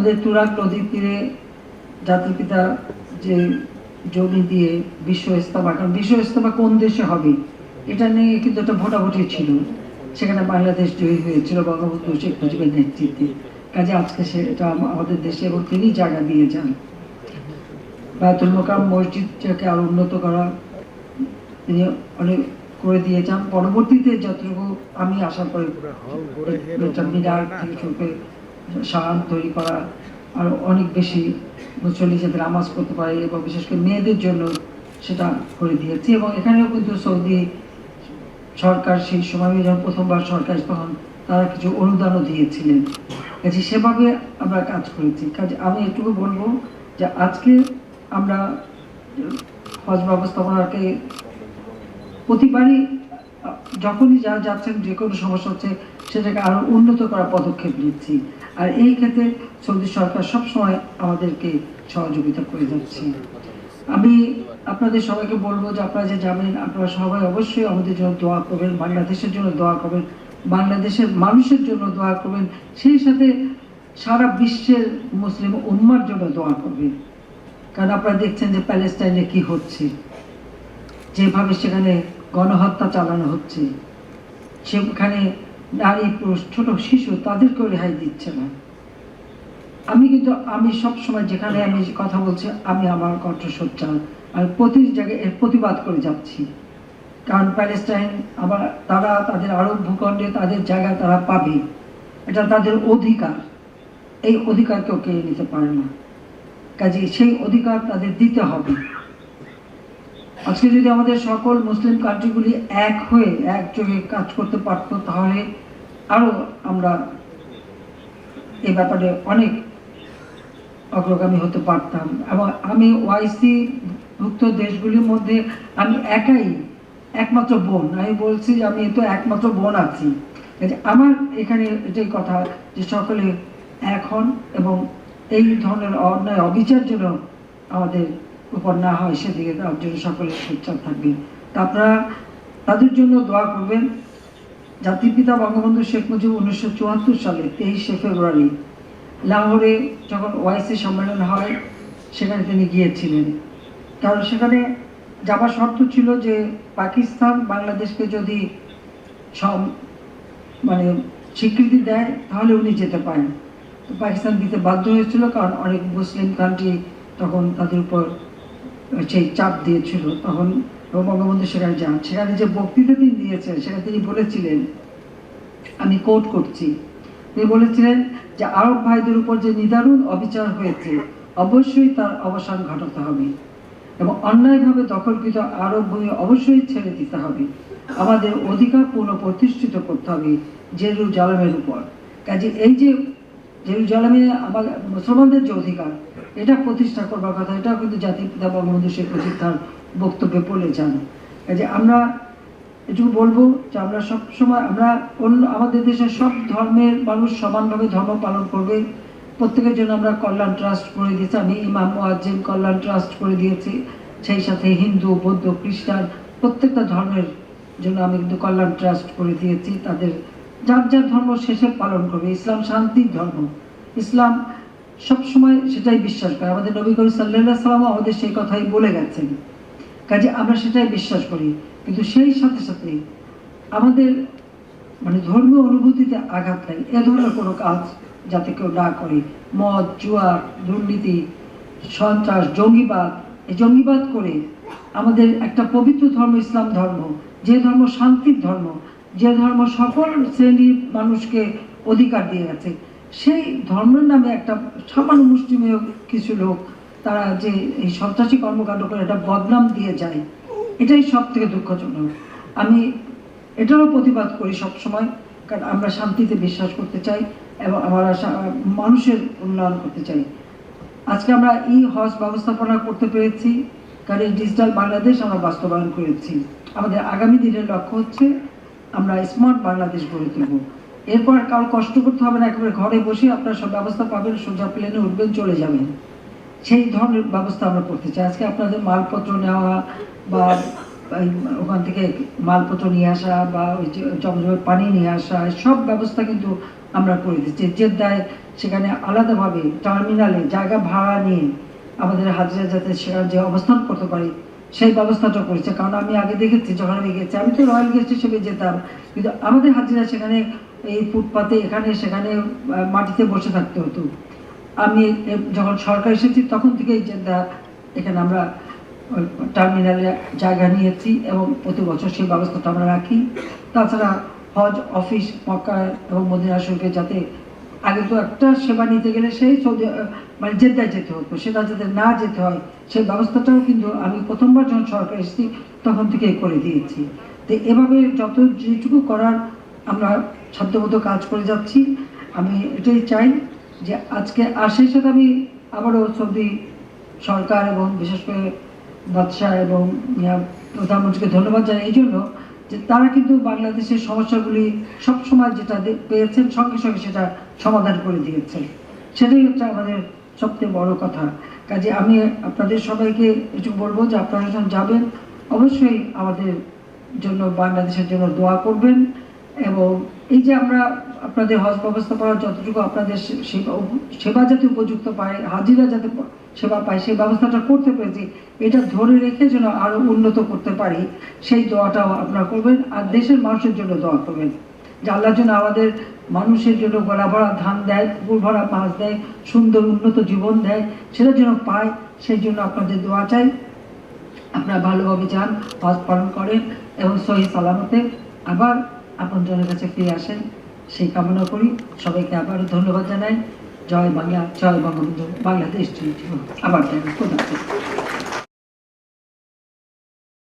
আমাদের তুরাগ নদীর তীরে জাতির পিতা যে জমি দিয়ে বিশ্ব ইস্তমা কারণ বিশ্ব ইস্তমা কোন দেশে হবে? এটা নিয়ে কিন্তু একটা ভোটাভুটি ছিল। সেখানে বাংলাদেশ জয়ী হয়েছিল বঙ্গবন্ধু শেখ মুজিবের নেতৃত্বে। কাজে আজকে সেটা আমাদের দেশে এবং তিনি জায়গা দিয়ে যান। বায়তুল মোকাম মসজিদটাকে আরও উন্নত করা তিনি অনেক করে দিয়ে যান। পরবর্তীতে যতটুকু আমি আশা করে সাহান তৈরি করা আর অনেক বেশি মুসল্লি যাতে নামাজ পড়তে পারে, এবং বিশেষ করে মেয়েদের জন্য সেটা করে দিয়েছি। এবং এখানেও কিন্তু সৌদি সরকার সেই সময় যখন প্রথমবার সরকার তখন তারা কিছু অনুদানও দিয়েছিলেন। কাজে সেভাবে আমরা কাজ করেছি। কাজে আমি এটুকু বলব যে আজকে আমরা হজ ব্যবস্থাপনাকে প্রতিবারই যখনই যারা যাচ্ছেন যে কোনো সমস্যা হচ্ছে সেটাকে আরও উন্নত করার পদক্ষেপ নিচ্ছি। আর এই ক্ষেত্রে সৌদি সরকার সবসময় আমাদেরকে সহযোগিতা করে যাচ্ছে। আমি আপনাদের সবাইকে বলব যে আপনারা যে যাবেন আপনারা সবাই অবশ্যই আমাদের জন্য দোয়া করবেন, বাংলাদেশের জন্য দোয়া করবেন, বাংলাদেশের মানুষের জন্য দোয়া করবেন, সেই সাথে সারা বিশ্বের মুসলিম উম্মার জন্য দোয়া করবেন। কারণ আপনারা দেখছেন যে প্যালেস্টাইনে কি হচ্ছে। যেভাবে সেখানে গণহত্যা চালানো হচ্ছে, সেখানে নারী, পুরুষ, ছোট, শিশু তাদেরকেও রেহাই দিচ্ছে না। আমি কিন্তু, আমি সব সময় যেখানে আমি কথা বলছি, আমি আমার কণ্ঠস্বর আমি প্রতি জায়গায় এর প্রতিবাদ করে যাচ্ছি। কারণ প্যালেস্টাইন আবার তারা তাদের আরব ভূখণ্ডে তাদের জায়গা তারা পাবে। এটা তাদের অধিকার। এই অধিকার কেউ কেড়ে নিতে পারে না। কাজে সেই অধিকার তাদের দিতে হবে। আজকে যদি আমাদের সকল মুসলিম কান্ট্রিগুলি এক হয়ে একযোগে কাজ করতে পারতো, তাহলে আরও আমরা এ ব্যাপারে অনেক অগ্রগামী হতে পারতাম। এবং আমি ওয়াইসি ভুক্ত দেশগুলির মধ্যে আমি একাই একমাত্র বোন। আমি বলছি যে আমি তো একমাত্র বোন আছি। আমার এখানে এটাই কথা যে সকলে এখন এবং এই ধরনের অন্যায়, অবিচার যেন আমাদের উপর না হয় সেদিকে তার জন্য সকলে সোচ্চার থাকবেন তা আপনারা তাদের জন্য দোয়া করবেন। জাতির পিতা বঙ্গবন্ধু শেখ মুজিব উনিশশো চুয়াত্তর সালে তেইশে ফেব্রুয়ারি লাহোরে যখন ওয়াইসি সম্মেলন হয়, সেখানে তিনি গিয়েছিলেন। কারণ সেখানে যাবার শর্ত ছিল যে পাকিস্তান বাংলাদেশকে যদি সব মানে স্বীকৃতি দেয়, তাহলে উনি যেতে পারেন। তো পাকিস্তান দিতে বাধ্য হয়েছিল, কারণ অনেক মুসলিম কান্ট্রি তখন তাদের উপর সেই চাপ দিয়েছিল, তখন বঙ্গবন্ধু সেখানে যান। সেখানে যে বক্তৃতা তিনি দিয়েছেন সেখানে তিনি বলেছিলেন, আমি কোট করছি। তিনি বলেছিলেন যে, আরব ভাইদের উপর যে নিদারুণ অবিচার হয়েছে, অবশ্যই তার অবসান ঘটাতে হবে এবং অন্যায়ভাবে দখলকৃত আরব ভূমি অবশ্যই ছেড়ে দিতে হবে। আমাদের অধিকার পুনঃ প্রতিষ্ঠিত করতে হবে জেরুজালেমের উপর। কাজে এই যে জেরুজালেমে আমার মুসলমানদের যে অধিকার, এটা প্রতিষ্ঠা করবার কথা, এটাও কিন্তু জাতির পিতা বঙ্গবন্ধু শেখ মুজিব তার বক্তব্যে বলে যান কাজে আমরা এটুকু বলব যে আমরা সব সময় আমরা অন্য, আমাদের দেশে সব ধর্মের মানুষ সমানভাবে ধর্ম পালন করবে। প্রত্যেকের জন্য আমরা কল্যাণ ট্রাস্ট করে দিয়েছি। আমি ইমাম মোয়াজ্জিম কল্যাণ ট্রাস্ট করে দিয়েছি। সেই সাথে হিন্দু, বৌদ্ধ, খ্রিস্টান, প্রত্যেকটা ধর্মের জন্য আমি কিন্তু কল্যাণ ট্রাস্ট করে দিয়েছি। তাদের যার যার ধর্ম শেষে পালন করবে। ইসলাম শান্তির ধর্ম। ইসলাম সবসময় সেটাই বিশ্বাস করে। আমাদের নবী করিম সাল্লাহ সাল্লাম আমাদের সেই কথাই বলে গেছেন। কাজে আমরা সেটাই বিশ্বাস করি। কিন্তু সেই সাথে সাথে আমাদের মানে ধর্মীয় অনুভূতিতে আঘাত লাগে এ ধরনের কোনো কাজ যাতে কেউ না করে। মদ জুয়া দুর্নীতি, সন্ত্রাস, জঙ্গিবাদ, এই জঙ্গিবাদ করে আমাদের একটা পবিত্র ধর্ম ইসলাম ধর্ম। যে ধর্ম শান্তির ধর্ম যে ধর্ম সকল শ্রেণির মানুষকে অধিকার দিয়ে গেছে, সেই ধর্মের নামে একটা সামান্য মুসলিমীয় কিছু লোক, তারা যে এই সন্ত্রাসী কর্মকাণ্ড করে একটা বদনাম দিয়ে যায়, এটাই সব থেকে দুঃখজনক। আমি এটারও প্রতিবাদ করি সব সময় কারণ আমরা শান্তিতে বিশ্বাস করতে চাই এবং আমরা মানুষের উন্নয়ন করতে চাই। আজকে আমরা ই হজ ব্যবস্থাপনা করতে পেরেছি, কারণ এই ডিজিটাল বাংলাদেশ আমরা বাস্তবায়ন করেছি। আমাদের আগামী দিনের লক্ষ্য হচ্ছে আমরা স্মার্ট বাংলাদেশ গড়ে তুলব। এরপর কারও কষ্ট করতে হবে না, একেবারে ঘরে বসে আপনারা সব ব্যবস্থা পাবেন, সোজা প্লেনে উঠবেন, চলে যাবেন। সেই ধরনের ব্যবস্থা আমরা করতে চাই। আজকে আপনাদের মালপত্র নেওয়া বা ওখান থেকে মালপত্র নিয়ে আসা বা ওই যে জমজমের পানি নিয়ে আসা, সব ব্যবস্থা কিন্তু আমরা করে দিচ্ছি। জেদ্দায় সেখানে আলাদাভাবে টার্মিনালে জায়গা ভাড়া নিয়ে আমাদের হাজিরা যাতে সেখানে যে অবস্থান করতে পারি সেই ব্যবস্থাটা করেছে। কারণ আমি আগে দেখেছি, যখন আমি গেছি, আমি তো রয়্যাল গেস্ট হিসেবে যেতাম। কিন্তু আমাদের হাজিরা সেখানে এই ফুটপাতে এখানে, সেখানে মাটিতে বসে থাকতে হতো। আমি যখন সরকার এসেছি, তখন থেকেই জেদ্দা এখানে আমরা টার্মিনালে জায়গা নিয়েছি এবং প্রতি বছর সেই ব্যবস্থাটা আমরা রাখি। তাছাড়া হজ, অফিস, মক্কা এবং মদিনা যাতে আগে তো একটা সেবা নিতে গেলে সেই সৌদি মানে জেদ্দায় যেতে হতো। সেটা যাতে না যেতে হয় সেই ব্যবস্থাটাও কিন্তু আমি প্রথমবার যখন সরকার এসেছি, তখন থেকে করে দিয়েছি। তো এভাবে যত যেটুকু করার আমরা সাধ্যমতো কাজ করে যাচ্ছি, আমি এটাই চাই যে আজকে আর সেই সাথে আমি আবারও সৌদি সরকার এবং বিশেষ করে বাদশাহ এবং প্রধানমন্ত্রীকে ধন্যবাদ জানাই এই জন্য যে তারা কিন্তু বাংলাদেশের সমস্যাগুলি সবসময় যেটা পেয়েছেন, সঙ্গে সঙ্গে সেটা সমাধান করে দিয়েছেন। সেটাই হচ্ছে আমাদের সবচেয়ে বড় কথা। কাজে আমি আপনাদের সবাইকে একটু বলব যে আপনারা যখন যাবেন, অবশ্যই আমাদের জন্য বাংলাদেশের জন্য দোয়া করবেন এবং এই যে আমরা আপনাদের হজ ব্যবস্থাপনা যতটুকু আপনাদের সেবা যাতে উপযুক্ত পায়, হাজিরা যাতে সেবা পায়, সেই ব্যবস্থাটা করতে পেরেছি। এটা ধরে রেখে যেন আরও উন্নত করতে পারি, সেই দোয়াটাও আপনারা করবেন। আর দেশের মানুষের জন্য দোয়া করবেন। যে আল্লাহর জন্য আমাদের মানুষের জন্য গলা ভরা ধান দেয় পুকুর ভরা মাছ দেয়, সুন্দর উন্নত জীবন দেয় সেটা যেন পায়, সেই জন্য আপনাদের দোয়া চাই আপনারা ভালোভাবে যান, হজ পালন করেন এবং সহি সালামতে আবার আপনজনের কাছে ফিরে আসেন সেই কামনা করি সবাইকে আবারও ধন্যবাদ জানাই জয় বাংলা, জয় বঙ্গবন্ধু, বাংলাদেশ। আবার হাফেজ।